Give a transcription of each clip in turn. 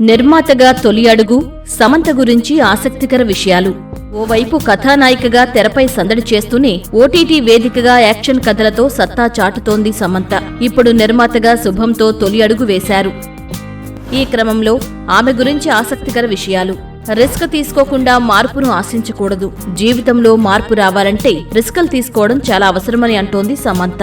నిర్మాతగా తొలి అడుగు సమంత గురించి ఆసక్తికర విషయాలు. ఓవైపు కథానాయికగా తెరపై సందడి చేస్తూనే ఓటీటీ వేదికగా యాక్షన్ కథలతో సత్తా చాటుతోంది సమంత. ఇప్పుడు నిర్మాతగా శుభంతో తొలి అడుగు వేశారు. ఈ క్రమంలో ఆమె గురించి ఆసక్తికర విషయాలు. రిస్క్ తీసుకోకుండా మార్పును ఆశించకూడదు. జీవితంలో మార్పు రావాలంటే రిస్కులు తీసుకోవడం చాలా అవసరమని అంటోంది సమంత.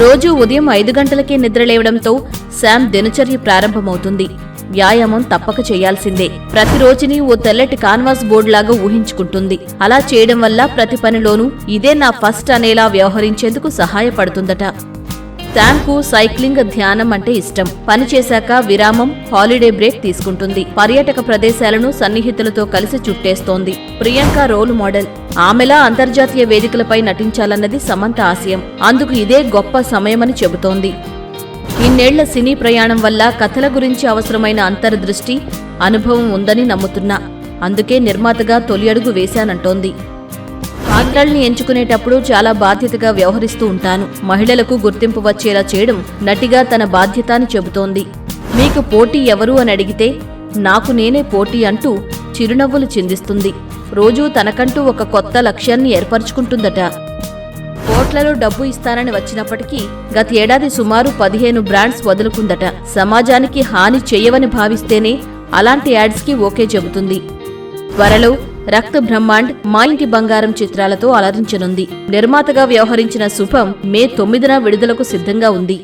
రోజూ ఉదయం ఐదు గంటలకే నిద్రలేవడంతో శామ్ దినచర్య ప్రారంభమవుతుంది. వ్యాయామం తప్పక చేయాల్సిందే. ప్రతిరోజుని ఓ తెల్లటి కాన్వాస్ బోర్డు లాగా ఊహించుకుంటుంది. అలా చేయడం వల్ల ప్రతి పనిలోనూ ఇదే నా ఫస్ట్ అనేలా వ్యవహరించేందుకు సహాయపడుతుందట. శామ్కు సైక్లింగ్ ధ్యానం అంటే ఇష్టం. పని చేశాక విరామం హాలిడే బ్రేక్ తీసుకుంటుంది. పర్యాటక ప్రదేశాలను సన్నిహితులతో కలిసి చుట్టేస్తోంది. ప్రియాంక రోల్ మోడల్ ఆమెలా అంతర్జాతీయ వేదికలపై నటించాలన్నది సమంత ఆశయం. అందుకు ఇదే గొప్ప సమయమని చెబుతోంది. ఇన్నేళ్ళ సినీ ప్రయాణం వల్ల కథల గురించి అవసరమైన అంతర్దృష్టి అనుభవం ఉందని నమ్ముతున్నా. అందుకే నిర్మాతగా తొలి అడుగు వేశానంటోంది. పాత్రల్ని ఎంచుకునేటప్పుడు చాలా బాధ్యతగా వ్యవహరిస్తూ ఉంటాను. మహిళలకు గుర్తింపు వచ్చేలా చేయడం నటిగా తన బాధ్యత అని చెబుతోంది. మీకు పోటీ ఎవరు అని అడిగితే నాకు నేనే పోటీ అంటూ చిరునవ్వులు చిందిస్తుంది. రోజూ తనకంటూ ఒక కొత్త లక్ష్యాన్ని ఏర్పరచుకుంటుందట. కోట్లలో డబ్బు ఇస్తానని వచ్చినప్పటికీ గత ఏడాది సుమారు పదిహేను బ్రాండ్స్ వదులుకుందట. సమాజానికి హాని చేయవని భావిస్తేనే అలాంటి యాడ్స్కి ఓకే చెబుతుంది. త్వరలో రక్త బ్రహ్మాండ్ మా ఇంటి బంగారం చిత్రాలతో అలరించనుంది. నిర్మాతగా వ్యవహరించిన శుభం మే తొమ్మిదిన విడుదలకు సిద్ధంగా ఉంది.